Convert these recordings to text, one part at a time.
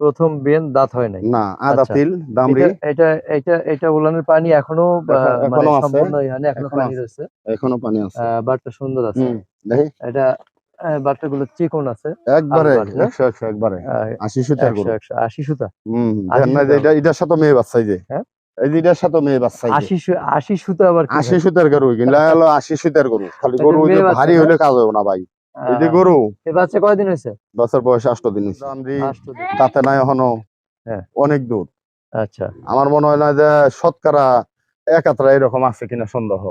প্রথম বেন দাঁত হয় নাই না আদা আচ্ছা। তিল দামরি এটা এটা এটা উলানের পানি এখনও এখনো- মানে। সম্পূর্ণ হয়নি এখনও পানি আছে। এখনও পানি আছে বাটটা সুন্দর আছে দেখি এটা বাটটা গুলো চিকন আছে একবারে বাট না? একশো একশো একবারে আহ, আশি সুতার একশো গরু একশো আশি সুতা হুম দেখেন না এটা এটার সাথে মেয়ে বাচ্চা যে হ্যাঁ? এই যে এটার সাথে মেয়ে বাচ্চা এই যে। আশি সু- আশি সুতা আবার কি আশি ভাই? সুতার গরু কিনলে হলো আশি সুতার গরু খালি গরু ভারী হলে কাজ হবে না ভাই এই যে গরু। এ বাচ্চা কয়দিন হয়েছে? বছর বয়স আষ্ট দিন। তাতে নাই এখনও। হ্যাঁ। অনেক দূর। আচ্ছা। আমার মনে হয় না যে শতকরা একাত্রা এরকম আছে কিনা সন্দেহ।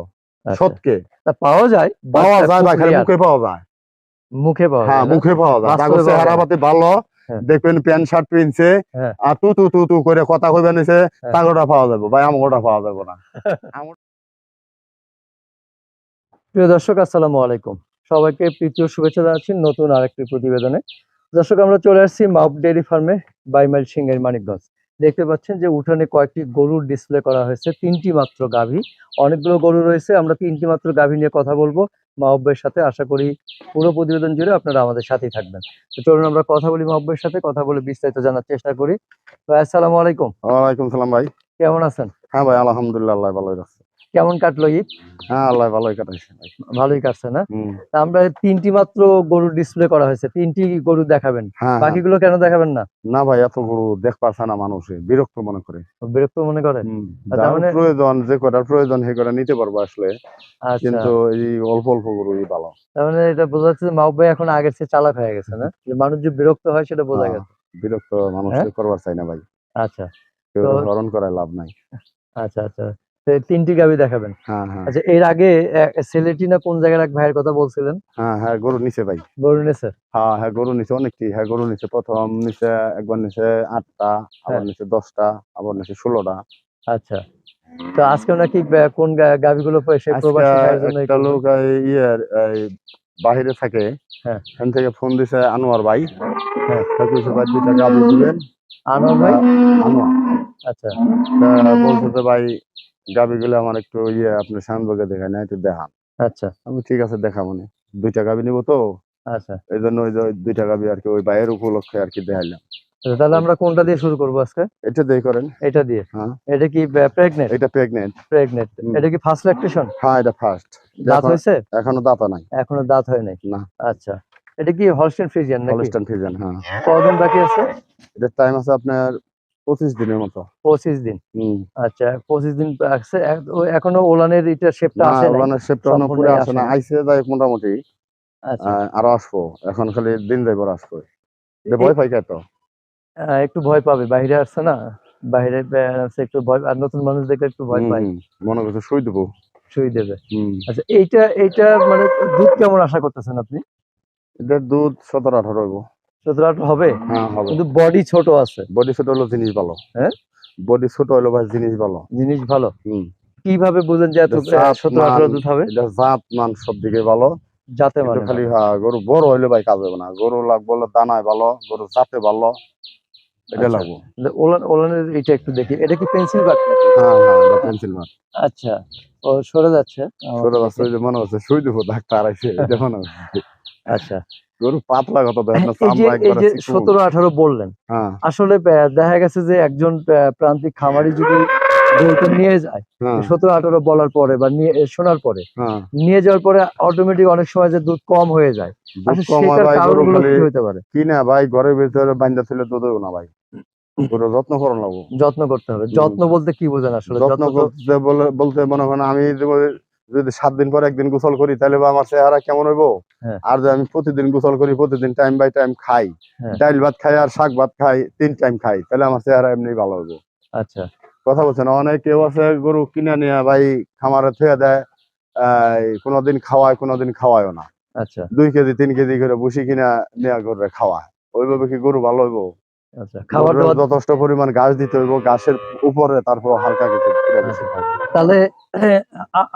আচ্ছা। সৎকে পাওয়া যায় পাওয়া যায় খালি মুখে পাওয়া যায়। মুখে পাওয়া হ্যাঁ যায় মুখে পাওয়া যায়। না। পাতি ভালো। হ্যাঁ। দেখবেন প্যান্ট শার্ট পিনছে। হ্যাঁ। আর তু তু তু তু করে কথা কইবে নিছে। তাগোটা পাওয়া যাবে ভাই আমগোটা পাওয়া যাবে না। প্রিয় দর্শক আসসালামু আলাইকুম। সবাইকে প্রীতীয় শুভেচ্ছা জানাচ্ছি নতুন আরেকটি প্রতিবেদনে। দর্শক আমরা চলে আসছি মাউপ ডেয়ারি ফার্মে বাইমাইল সিংহের মানিকগঞ্জ। দেখতে পাচ্ছেন যে উঠানে কয়েকটি গরুর ডিসপ্লে করা হয়েছে তিনটি মাত্র গাভী। অনেকগুলো গরু রয়েছে আমরা তিনটি মাত্র গাভী নিয়ে কথা বলব মাহব্বের সাথে। আশা করি পুরো প্রতিবেদন জুড়ে আপনারা আমাদের সাথেই থাকবেন। তো চলুন আমরা কথা বলি মাহব্বের সাথে কথা বলে বিস্তারিত জানার চেষ্টা করি। ভাই আসসালামু আলাইকুম। ওয়ালাইকুম সালাম ভাই। কেমন আছেন? হ্যাঁ ভাই আলহামদুলিল্লাহ ভালোই রাখছে কেমন কাটলো ঈদ? হ্যাঁ আল্লাহ ভালোই কাটাইছে। ভালোই কাটছে না? আমরা তিনটি মাত্র গরু ডিসপ্লে করা হয়েছে। তিনটি গরু দেখাবেন। হ্যাঁ হ্যাঁ। বাকিগুলো কেন দেখাবেন না? না ভাই এত গরু দেখ পারছে না মানুষে বিরক্ত মনে করে। বিরক্ত মনে যার মানে- প্রয়োজন যে কটার প্রয়োজন সে কটা নিতে পারব আসলে। আচ্ছা। কিন্তু এই অল্প অল্প গরুই ভালো। তার মানে এটা বোঝা যাচ্ছে যে মাহবুব ভাই এখন আগের চেয়ে চালাক হয়ে গেছে না? যে মানুষ যে বিরক্ত হয় সেটা বোঝা গেছে। বিরক্ত মানুষ? করবার চাই না ভাই। আচ্ছা। তো- হরণ করায় লাভ নাই। আচ্ছা আচ্ছা। তিনটি গাবি দেখাবেন। হ্যাঁ হ্যাঁ। আচ্ছা এর আগে সিলেটি না কোন জায়গার এক ভাইয়ের কথা বলছিলেন? হ্যাঁ হ্যাঁ গরু নিচে ভাই। গরু নেছে? হ্যাঁ হ্যাঁ গরু নিচে অনেকটি। হ্যাঁ গরু নিচে প্রথম নিচে একবার নিচে আটটা আবার হ্যাঁ। নিচে দশটা আবার নিচে ষোলোটা। আচ্ছা। তো আজকে নাকি বে- কোন গা- গাবিগুলো সে আজকে প্রবাসী একটা লোক ইয়ের বাহিরে থাকে। হ্যাঁ। এখান থেকে ফোন দিছে আনোয়ার ভাই। হ্যাঁ। দুইটা গাবি দিবেন? আনোয়ার ভাই? আনোয়ার। আচ্ছা। বলছে ভাই গাবিগুলো আমার একটু ইয়ে আপনি সামনে দেখায় না একটু দেখান। আচ্ছা। আমি ঠিক আছে দেখাবো নি। দুইটা গাবি নিবো তো? আচ্ছা। এই জন্য ওই যে দুইটা গাবি আর কি ওই ভাইয়ের উপলক্ষে আর কি দেখাইলাম। আচ্ছা, তাহলে আমরা কোনটা দিয়ে শুরু করব আজকে? এটা দিয়ে করেন। এটা দিয়ে? হ্যাঁ। এটা কি প্রেগনেন্ট এটা প্রেগনেন্ট প্রেগনেন্ট এটা কি ফার্স্ট ল্যাকটেশন হ্যাঁ এটা ফার্স্ট দাঁত হয়েছে? এখনও দাতা নাই। এখনও দাঁত হয় নাই? না। আচ্ছা। এটা কি হলস্টেন ফ্রিজিয়ান নাকি? হলস্টাইন ফিজিয়ান হ্যাঁ। কদিন বাকি আছে? এটার টাইম আছে আপনার পঁচিশ দিনের মতো। পঁচিশ দিন। আচ্ছা পঁচিশ দিন আছে। এখনও ওলানের এটা শেপটা আসে ওলানের শেপটা এখনও পুরো আসে না। আইসে যাই মোটামুটি আচ্ছা। আরও আসব। এখন খালি দিন যাইবার আসব। ভয় পাই তো। একটু ভয় পাবে। বাইরে আসছে না? বাইরে একটু ভয় আর নতুন মানুষ দেখলে একটু ভয় হুম, মনে করছে শুই দেবো। শুই দেবে। আচ্ছা এইটা এইটা মানে দুধ কেমন আশা করতেছেন আপনি? এদের দুধ সতেরো আঠারো হবে হ্যাঁ হবে। কিন্তু বডি ছোট আছে। বডি ছোট হলো জিনিস ভালো। হ্যাঁ? বডি ছোট হলো ভাই জিনিস ভালো। জিনিস ভালো? হুম। কীভাবে বুঝেন যে এত মান, দুধ হবে? এটা জাত মান সব দিকে ভালো। মানে খালি হ্যাঁ গরু বড় হইলে ভাই কাজ হবে না। গরু লাগবো হলো দানায় ভালো গরু জাতে ভালো এটা আচ্ছা। লাগবো। ওলান ওলানের এটা একটু দেখি। এটা কি পেন্সিল বাট হ্যাঁ হ্যাঁ এটা পেন্সিল আচ্ছা। ও সরে যাচ্ছে। মনে হচ্ছে দেবো ডাক্তার আইসে এটা মনে হচ্ছে। আচ্ছা। গরু পাতলা দেখেন। সতেরো আঠারো বললেন হ্যাঁ। আসলে দেখা গেছে যে একজন প্রান্তিক খামারি যদি গরুটা নিয়ে যায় হ্যাঁ। সতেরো আঠারো বলার পরে বা নিয়ে শোনার পরে হ্যাঁ। নিয়ে যাওয়ার পরে অটোমেটিক অনেক সময় যে দুধ কম হয়ে যায় কম ভাই ঘরের ভিতরে বান্ধা ছিল দুধ না ভাই। যত্ন লাগবো যত্ন করতে হবে যত্ন বলতে কি বোঝেন আসলে? যত্ন বলতে মনে করেন আমি যদি- সাত দিন পর একদিন গোসল করি তাহলে বা আমার চেহারা কেমন হইবো? হ্যাঁ। আর যদি আমি প্রতিদিন গোসল করি প্রতিদিন টাইম বাই টাইম খাই। হ্যাঁ। ডাইল ভাত খাই আর শাক ভাত খাই তিন টাইম খাই তাহলে আমার চেহারা এমনি ভালো হইবো। আচ্ছা। কথা বলছেন অনেক কেউ আছে গরু কিনে নিয়ে ভাই খামারে থুয়ে দেয় আহ, কোনোদিন খাওয়ায় কোনোদিন খাওয়ায়ও না। আচ্ছা। দুই কেজি তিন কেজি করে বসি কিনা নেওয়া করে খাওয়ায়। ওইভাবে কি গরু ভালো হইবো? আচ্ছা খাবার দাবার যথেষ্ট পরিমাণ ঘাস দিতে হইব ঘাসের উপরে তারপর হালকা কিছু। তাহলে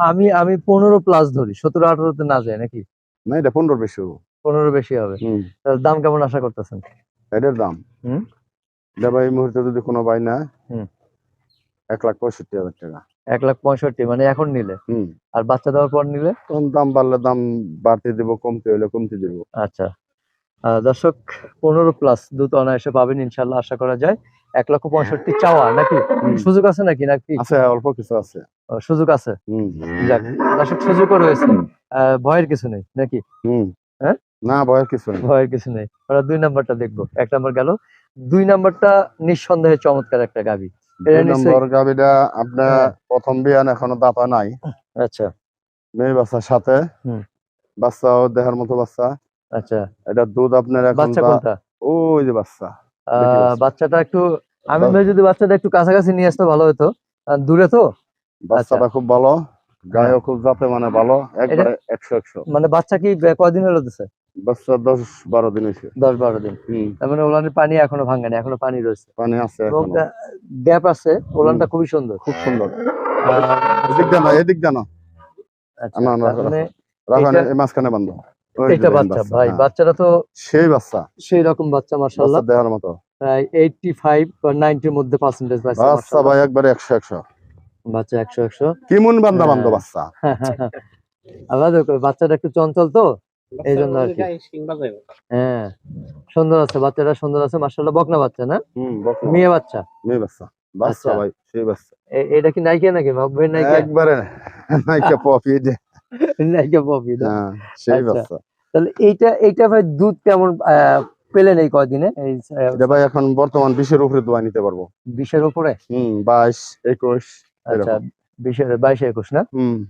আমি আমি পনেরো প্লাস ধরি সতেরো আঠারোতে না যায় নাকি? না এটা পনেরো বেশি পনেরো বেশি হবে। তাহলে দাম কেমন আশা করতেছেন? এটার দাম? হুম। এটা ভাই এই মুহূর্তে যদি কোনো ভাই না হুম। এক লাখ পঁয়ষট্টি হাজার টাকা। এক লাখ পঁয়ষট্টি মানে এখন নিলে? হম। আর বাচ্চা দেওয়ার পর নিলে? তখন দাম বাড়লে দাম বাড়তে দিব কমতে হলে কমতে দিব। আচ্ছা। দর্শক পনেরো প্লাস দুধ অনায়াসে পাবেন ইনশাল্লাহ আশা করা যায়। এক লক্ষ পঁয়ষট্টি চাওয়া নাকি? সুযোগ আছে নাকি? নাকি? আছে অল্প কিছু আছে। সুযোগ আছে? যাক দর্শক সুযোগও রয়েছে। ভয়ের কিছু নেই নাকি? হ্যাঁ? না ভয়ের কিছু নেই। ভয়ের কিছু নেই। আমরা দুই নাম্বারটা দেখব। এক নাম্বার গেল। দুই নাম্বারটা নিঃসন্দেহে চমৎকার একটা গাবি। নম্বর গাবিটা আপনার হ্যাঁ। প্রথম বিয়ান এখনও দাতা নাই। আচ্ছা। মেয়ে বাচ্চার সাথে। হুম। বাচ্চাও দেহার মতো বাচ্চা। আচ্ছা। এটা দুধ আপনার বাচ্চা কোনটা? ওই যে বাচ্চা। বাচ্চাটা একটু আমি ভাই যদি বাচ্চাটা একটু কাছাকাছি নিয়ে আসতে ভালো হতো দূরে তো? বাচ্চাটা খুব ভালো। গায়েও খুব জাতে মানে ভালো। একবারে একশো একশো। মানে বাচ্চা কি কয়দিন হলো দিছে বাচ্চা দশ বারো দিন হয়েছে দশ বারো দিন। তার মানে ওলানের পানি এখনও ভাঙেনি এখনও পানি রয়েছে। পানি আছে গ্যাপ আছে। ওলানটা খুবই সুন্দর। খুব সুন্দর। এদিক জানো এদিক জানো আচ্ছা, না, না, মানে মাঝখানে বান্ধব এটা বাচ্চা ভাই হ্যাঁ। বাচ্চাটা তো সেই বাচ্চা। সেই রকম বাচ্চা মতো। প্রায় বা নাইনটির মধ্যে পার্সেন্টেজ পাইছে বাচ্চা ভাই একবারে একশো একশো। বাচ্চা একশো একশো। কিমন বান্ধা। বান্ধব বাচ্চা? আবার বাচ্চাটা একটু চঞ্চল তো? এই জন্য আর কি। হ্যাঁ। সুন্দর আছে বাচ্চাটা সুন্দর আছে মার্শাল্লাহ বকনা বাচ্চা না? হুম বকনা। মেয়ে বাচ্চা। মেয়ে বাচ্চা। বাচ্চা আচ্ছা। ভাই সেই বাচ্চা। এটা কি নাইকে নাকি? নাইকে? একবারে নাইকা পপি দে নাইকে পপি না? হ্যাঁ সেই আচ্ছা। বাচ্চা। তাহলে এইটা এইটা ভাই দুধ কেমন পেলেন এই কয়দিনে? এই এটা ভাই এখন বর্তমান বিশের উপরে দোয়া নিতে পারব। বিশের উপরে? হুম বাইশ একুশ আচ্ছা বিশের বাইশে একুশ না?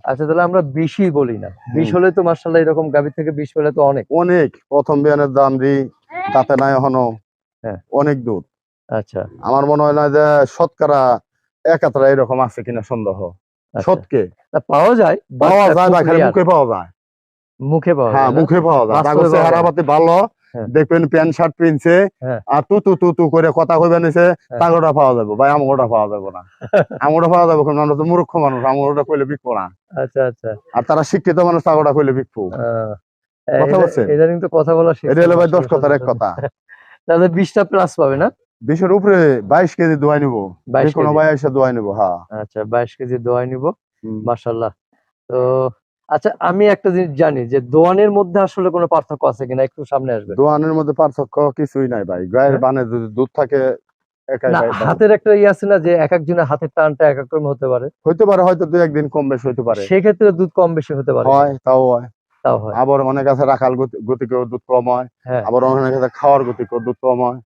আচ্ছা তাহলে আমরা বিশই বলি না। বিশ হলে তো মার্শাল্লাহ এরকম গাভীর থেকে বিশ পেলে তো অনেক। অনেক। প্রথম বিয়ানের দাম দি তাতে নাই এখনও হ্যাঁ। অনেক দুধ। আচ্ছা। আমার মনে হয় না যে শতকরা একাত্রা এরকম আছে কিনা সন্দেহ। আচ্ছা। সৎকে তা পাওয়া যায় পাওয়া যায় বা খালি মুখে পাওয়া যায়। মুখে পাওয়া হ্যাঁ মুখে পাওয়া যায়। ভালো হ্যাঁ। দেখবেন প্যান্ট শার্ট পিনছে হ্যাঁ। আর তু তু তু তু করে কথা কইবেন এসে। তাগোটা পাওয়া যাবে ভাই আমগোটা পাওয়া যাবে না। আমগোটা পাওয়া যাবে কারণ আমরা তো মূর্খ মানুষ আমগোটা কইলে বিকবো না। আচ্ছা আচ্ছা। আর তারা শিক্ষিত মানুষ তাগোটা কইলে বিকবো। কথা বলছেন? এটা কথা বলা শিখছে এটা হলো ভাই দশ মাশাআল্লাহ, কথার এক কথা। তাহলে বিশটা প্লাস পাবে না? বিশের উপরে বাইশ কেজি দোয়াই নিবো। বাইশ কোনো। ভাই এসে দোয়াই নিবো হ্যাঁ। আচ্ছা বাইশ কেজি দোয়াই নিব হুম। মার্শাল্লাহ তো আচ্ছা আমি একটা জিনিস জানি যে দোয়ানের মধ্যে আসলে কোনো পার্থক্য আছে কিনা? একটু সামনে আসবে। দোয়ানের মধ্যে পার্থক্য কিছুই নাই ভাই। গায়ের হ্যাঁ? বানে যদি দুধ থাকে। হাতের একটা ইয়ে আছে না যে এক একজনের হাতের টানটা এক এক হতে পারে? হইতে পারে হয়তো দু একদিন কম বেশি হইতে পারে। সেক্ষেত্রে দুধ কম বেশি হতে পারে। হয় তাও হয়। তাও হয়। আবার অনেক আছে রাখাল গতি- গতিকেও দুধ কম হয়। হ্যাঁ। আবার অনেক আছে খাওয়ার গতিকেও দুধ কম হয়।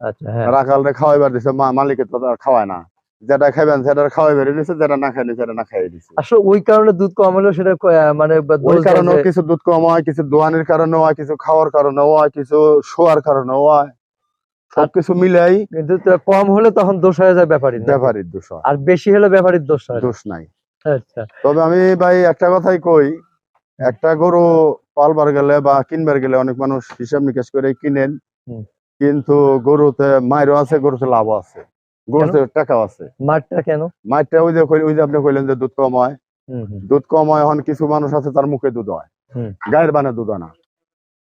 আচ্ছা হ্যাঁ। রাখালরে খাওয়াইবার দিছে মালিকের তো খাওয়ায় না। যেটা খাইবেন সেটা খাওয়াই বেরিয়ে দিছে যেটা না খাইলে সেটা না খাইয়ে দিছে। আসলে ওই কারণে দুধ কম হলেও সেটা মানে ওই যে- কিছু দুধ কম হয় কিছু দোয়ানের কারণেও হয় কিছু খাওয়ার কারণেও হয় কিছু শোয়ার কারণেও হয়। সবকিছু মিলাই কিন্তু কম হলে তখন দোষ হয়ে যায় ব্যাপারই ব্যাপারীর দোষ আর বেশি হলে ব্যাপারীর দোষ হয় দোষ নাই। আচ্ছা। তবে আমি ভাই একটা কথাই কই একটা গরু পালবার গেলে বা কিনবার গেলে অনেক মানুষ হিসাব নিকাশ করে কিনেন। কিন্তু গরুতে মায়েরও আছে গরুতে লাভও আছে। গরুতে টাকাও আছে। মাঠটা কেন? মায়েরটা ওই যে ওই যে আপনি কইলেন যে দুধ কম হয়। দুধ কম হয় এখন কিছু মানুষ আছে তার মুখে দুধ হয়। গায়ের বানে দুধ হয় না।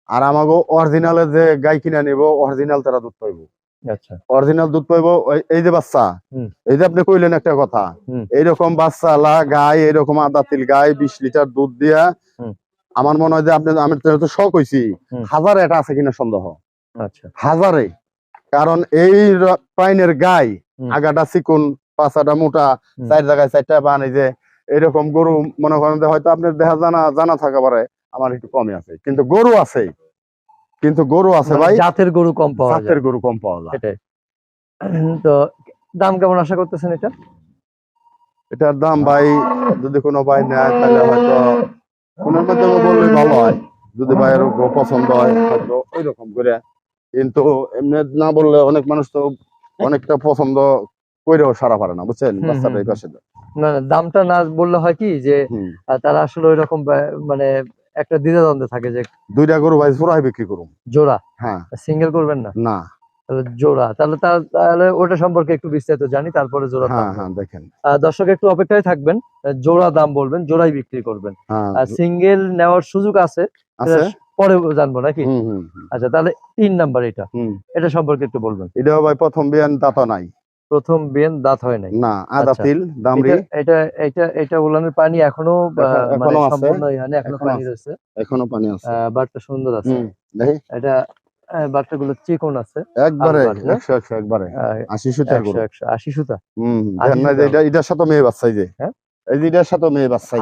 আর আমাকে অরিজিনালে যে গাই কিনে নিব অরিজিনাল তারা দুধ পাইব। আচ্ছা। অরিজিনাল দুধ পাইব এই যে বাচ্চা এই যে আপনি কইলেন একটা কথা হুম। এইরকম বাচ্চা লা গাই এরকম আদা তিল গাই বিশ লিটার দুধ দিয়া আমার মনে হয় যে আপনি আমি তো শখ হইছি। হাজারে এটা আছে কিনা সন্দেহ। আচ্ছা। হাজারে। কারণ এই পাইনের গাই। আগাটা চিকুন পাঁচাটা মোটা চার জায়গায় চারটা বান এই যে এরকম গরু মনে করেন হয়তো আপনার দেহা জানা জানা থাকা পারে আমার একটু কমই আছে। কিন্তু গরু আছে। কিন্তু গরু আছে মানে ভাই। জাতের গরু কম পাওয়া যায়। জাতের গরু কম পাওয়া যায়। তো দাম কেমন আশা করতেছেন এটা এটার দাম ভাই যদি কোনো ভাই নেয় তাহলে হয়তো কোনের মাধ্যমে বললে ভালো হয়। যদি ভাইয়ের পছন্দ হয় হয়তো ওই রকম করে। কিন্তু এমনি না বললে অনেক মানুষ তো অনেকটা পছন্দ কইরেও সারা পারে না বুঝছেন? বাচ্চাটা এই পাশে না না, দামটা না বললে হয় কি যে তারা আসলে ওই রকম মানে একটা দ্বিধাদ্বন্দ্বে থাকে যে দুইটা গরু ভাই পুরাই বিক্রি করুম। জোড়া? হ্যাঁ। সিঙ্গেল করবেন না? না। তাহলে জোড়া। তাহলে তার- তাহলে ওটা সম্পর্কে একটু বিস্তারিত জানি তারপরে জোড়া হ্যাঁ হ্যাঁ দেখেন। দর্শক একটু অপেক্ষায় থাকবেন জোড়া দাম বলবেন জোড়াই বিক্রি করবেন। হ্যাঁ। সিঙ্গেল নেওয়ার সুযোগ আছে? পরে জানব নাকি? আচ্ছা তাহলে তিন নাম্বার এটা। এটা সম্পর্কে একটু বলবেন। এটা ভাই প্রথম বিয়ান দাতা নাই। প্রথম বেন দাঁত হয় নাই। না আদা আচ্ছা। তিল দামরি এটা এটা এটা উলানের পানি এখনও এখনো- মানে। সম্পূর্ণ হয়নি, এখনও এখনও পানি আছে। রয়েছে। এখনও পানি আছে। বাটটা সুন্দর আছে। দেখি। এটা বাচ্চাগুলো চিকন আছে। একবারে আলবাত না? একশো একশো একবারে। আহ, আশি সুতার একশো গরু সুতা। হম না এটা এটার সাথে মেয়ে বাচ্চা যে। হ্যাঁ? সাথে মেয়ে বাচ্চা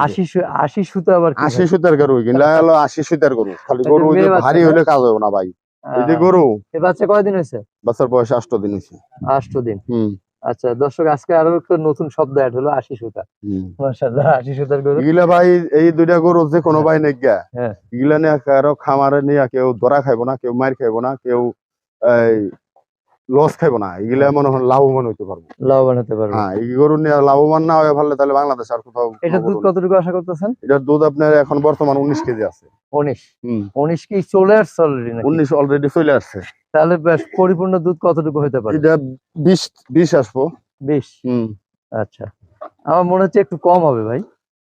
সুতা আবার কি আশি হয়? সুতার গরু কিনলে হলো আশি সুতার গরু। খালি বাচ্চা ভারী হলে কাজ হবে না ভাই। এই যে গরু। এ বাচ্চা কয়দিন হয়েছে? বাচ্চার বয়স আষ্ট দিন হয়েছে। দিন। হম। আচ্ছা দর্শক আজকে আরও একটা নতুন শব্দ অ্যাড হলো আশি সুতা। হম। মাশাআল্লাহ আশি সুতার গরু। এগুলা ভাই এই দুইটা গরু যে কোনো ভাই নেই গা হ্যাঁ। এগুলা নিয়ে কারও খামারে নিয়ে কেউ ধরা খাইবো না কেউ মার খাইবো না কেউ লস খাইবো না। এগুলা মনে হয় লাভবান হইতে পারব। লাভবান হতে পারবে। হ্যাঁ এই গরু নিয়ে লাভবান না হয়ে পারলে তাহলে বাংলাদেশ আর কোথাও এটা দুধ কতটুকু আশা করতেছেন? এটার দুধ আপনার এখন বর্তমান উনিশ কেজি আছে। উনিশ? হম। উনিশ কি চলে আসছে অলরেডি উনিশ অলরেডি চলে আসছে। তাহলে বেশ পরিপূর্ণ দুধ কতটুকু হতে পারে? এটা বিশ বিশ আসব। বিশ? হম। আচ্ছা। আমার মনে হচ্ছে একটু কম হবে ভাই।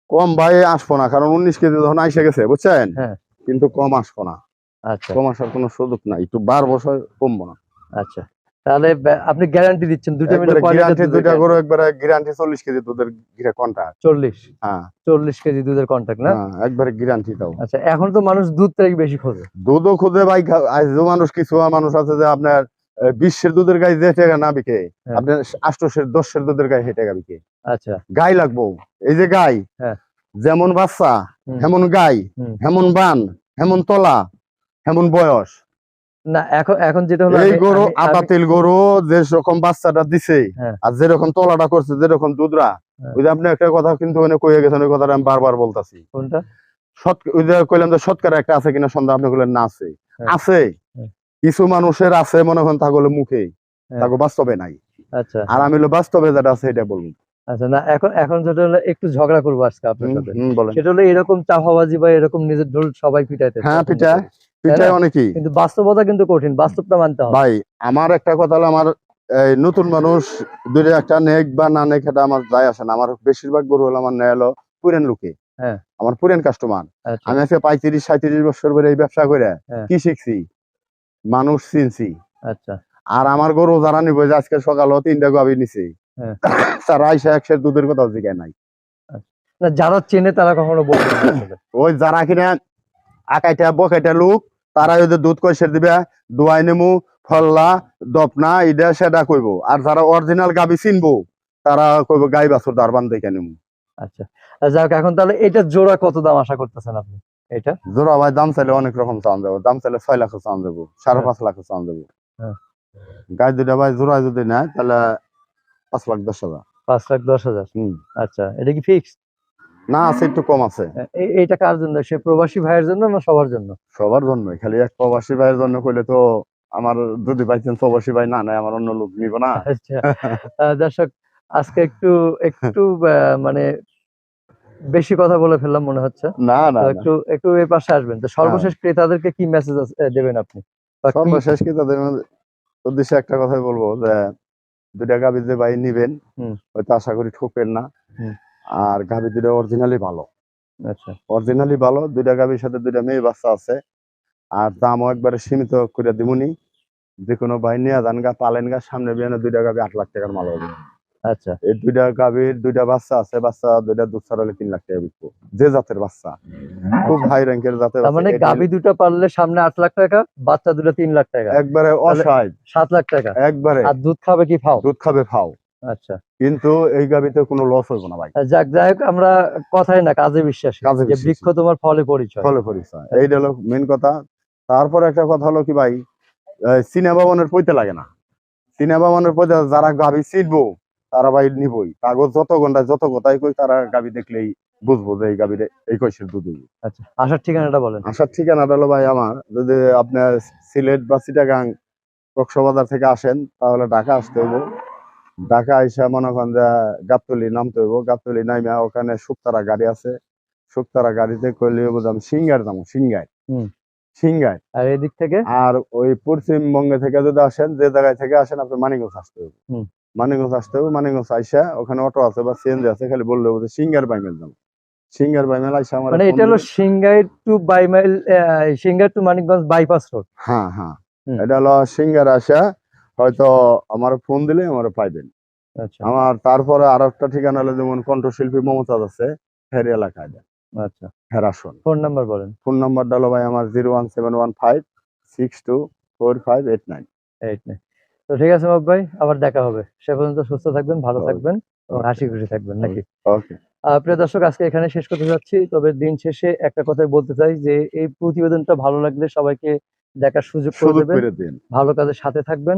কম ভাই আসব না কারণ উনিশ কেজি যখন আইসে গেছে বুঝছেন? হ্যাঁ। কিন্তু কম আসব না। আচ্ছা। কম আসার কোনো সুযোগ নাই একটু বার বছর কমবো না। আচ্ছা। তাহলে আপনি গ্যারান্টি দিচ্ছেন দুটো গ্যারান্টি গরু একবারে গ্যারান্টি চল্লিশ কেজি দুধের গিরা কন্টাক্ট হ্যাঁ। কেজি দুধের কন্ট্যাক্ট না? একবারে গ্যারান্টি দাও। আচ্ছা এখন তো মানুষ দুধটাই বেশি খোঁজে। দুধও খুদে ভাই মানুষ কিছু মানুষ আছে যে আপনার বিশ্বের দুধের গায়ে যে টাকা না বিকে হ্যাঁ। আপনার আষ্টশের দশের দুধের গায়ে হে টাকা বিকে। আচ্ছা। গাই লাগবো। এই যে গাই হ্যাঁ। যেমন বাচ্চা হেমন গাই হেমন বান হেমন তলা হেমন বয়স। না এখন এখন যেটা হলো এই গরু তেল গরু যে রকম বাচ্চাটা দিছে হ্যাঁ। আর যেরকম তলাটা করছে যেরকম দুধরা হ্যাঁ। ওই যে আপনি একটা কথা কিন্তু ওখানে গেছেন ওই কথাটা আমি বারবার বলতাছি। কোনটা? সৎ ওই যে কইলাম যে শতকরা একটা আছে কিনা সন্দেহ আপনি বললেন না আছে। হ্যাঁ। আছে। কিছু মানুষের আছে মনে হন তাগুলো মুখে। তাকে বাস্তবে নাই। আচ্ছা। আর আমি হলো বাস্তবে যেটা আছে এটা বলব। আচ্ছা না এখন এখন যেটা হলো একটু ঝগড়া করব আজকে আপনার সাথে। বলেন। সেটা হলো এরকম চাপাবাজি বা এরকম নিজের ঢোল সবাই পিটাইতে হ্যাঁ পিঠায় পিঠায় অনেকই। কিন্তু বাস্তবতা কিন্তু কঠিন বাস্তবটা মানতে হবে। ভাই আমার একটা কথা হলো আমার এই নতুন মানুষ দুটো একটা নেক বা না নেক এটা আমার যায় আসে না। আমার বেশিরভাগ গরু হলো আমার নেয় হলো পুরেন লোকে। হ্যাঁ। আমার পুরেন কাস্টমার আচ্ছা। আমি আজকে পঁয়ত্রিশ সাঁত্রিশ বছর ধরে এই ব্যবসা করে হ্যাঁ। কি শিখছি? মানুষ চিনছি। আচ্ছা। আর আমার গরু যারা নিব যে আজকে সকালে তিনটা গাভী নিছি হ্যাঁ। তারা আইসা একশের দুধের কথা জিজ্ঞাসা নাই। যারা চেনে তারা কখনো বলবে ওই যারা কিনা আকাইটা বকাইটা লোক তারা যদি দুধ কইসে দিবে দোয়াই নেমু ফল্লা দপনা ইডা সেটা কইব। আর যারা অরিজিনাল গাবি চিনবো তারা কইব গাই বাছুর দারবান দেখে নেমু। আচ্ছা। যাক এখন তাহলে এটা জোড়া কত দাম আশা করতেছেন আপনি? এটা জোড়া ভাই দাম চাইলে অনেক রকম চান যাব। দাম চাইলে ছয় লাখ চান যাব সাড়ে হ্যাঁ। পাঁচ লাখ চান যাব। হ্যাঁ। গাই দুটা ভাই জোড়া যদি নেয় তাহলে পাঁচ লাখ দশ হাজার। পাঁচ লাখ দশ হাজার। আচ্ছা এটা কি ফিক্স না আছে একটু কম আছে। এইটা কার জন্য? সে প্রবাসী ভাইয়ের জন্য না সবার জন্য? সবার জন্য। খালি এক প্রবাসী ভাইয়ের জন্য কইলে তো আমার যদি বাইচান্স প্রবাসী ভাই না নেয় আমার অন্য লোক নিব না। আচ্ছা। দর্শক আজকে একটু একটু মানে বেশি কথা বলে ফেললাম মনে হচ্ছে। না না একটু একটু এই পাশে আসবেন। তো সর্বশেষ ক্রেতাদেরকে কি মেসেজ দেবেন আপনি? সর্বশেষ ক্রেতাদের উদ্দেশ্যে একটা কথাই বলব যে দুটা গাভি যে ভাই নিবেন। হয়তো আশা করি ঠকবেন না। আর গাভি দুটা অরিজিনালি ভালো। আচ্ছা। অরিজিনালি ভালো দুইটা গাভির সাথে দুইটা মেয়ে বাচ্চা আছে। আর দামও একবারে সীমিত করে দিবনি যে কোনো ভাই নিয়ে যান গা পালেন গা সামনে বিয়ানে দুইটা গাভি আট লাখ টাকার মাল হবে। আচ্ছা। এই দুইটা গাভির দুইটা বাচ্চা আছে বাচ্চা দুইটা দুধ ছাড়ালে তিন লাখ টাকা বিকবো। যে জাতের বাচ্চা। খুব হাই র্যাঙ্কের জাতের মানে গাভি দুটো পারলে সামনে আট লাখ টাকা বাচ্চা দুটো তিন লাখ টাকা। একবারে অসহায়। সাত লাখ টাকা। একবারে। আর দুধ খাবে কি ফাও? দুধ খাবে ফাও। আচ্ছা। কিন্তু এই গাভিতে কোনো লস হইব না ভাই। যাক যাই হোক আমরা কথাই না কাজে বিশ্বাস। কাজে যে বৃক্ষ তোমার ফলে পরিচয়। ফলে পরিচয়। এইটা হলো মেন কথা। তারপর একটা কথা হলো কি ভাই সিনেমা ভবনের পইতে লাগে না। সিনেমা ভবনের পইতে যারা গাভি চিনবো তারা ভাই নিবই। কাগজ যত ঘন্টায় যত কথাই কই তারা গাভি দেখলেই বুঝব যে এই গাভিরে এই কইসের দুধ। আচ্ছা আসার ঠিকানাটা বলেন। আসার ঠিকানাটা হলো ভাই আমার। যদি আপনার সিলেট বা চিটাগাং কক্সবাজার থেকে আসেন তাহলে ঢাকা আসতে হইব। ঢাকা আইসা মনে করেন যে গাবতলি নামতে হইব গাবতলি নাইমা ওখানে শুকতারা গাড়ি আছে। শুকতারা গাড়িতে কইলে যে সিঙ্গার যাব সিঙ্গার হুম। আর এদিক থেকে? আর ওই পশ্চিমবঙ্গে থেকে যদি আসেন যে জায়গায় থেকে আসেন আপনি মানিকগঞ্জ আসতে হবে হুম। মানিকগঞ্জ আসতে হবে মানিকগঞ্জ আইসা ওখানে অটো আছে বা সিএনজি আছে খালি বললে যে সিঙ্গার বাইমেল যাব। সিঙ্গার বাইমেল আইসা আমার মানে এটা হলো Singair to Baimail Singair to Manikganj bypass road. হ্যাঁ হ্যাঁ। এটা হলো সিঙ্গার আসা হয়তো আমার ফোন দিলে আমার পাইবেন আচ্ছা। আমার তারপরে আর একটা ঠিকানা হলো যেমন কণ্ঠশিল্পী মমতাজ আছে হের এলাকায় আচ্ছা। হেরাসন ফোন নাম্বার বলেন। ফোন নাম্বারটা হলো ভাই আমার zero one seven one five six two four five eight nine eight nine তো ঠিক আছে মাহবুব ভাই আবার দেখা হবে। সে পর্যন্ত সুস্থ থাকবেন ভালো থাকবেন এবং হাসি খুশি থাকবেন নাকি? ওকে। প্রিয় দর্শক আজকে এখানে শেষ করতে যাচ্ছি। তবে দিন শেষে একটা কথাই বলতে চাই যে এই প্রতিবেদনটা ভালো লাগলে সবাইকে দেখার সুযোগ করে দেবেন। ভালো কাজের সাথে থাকবেন।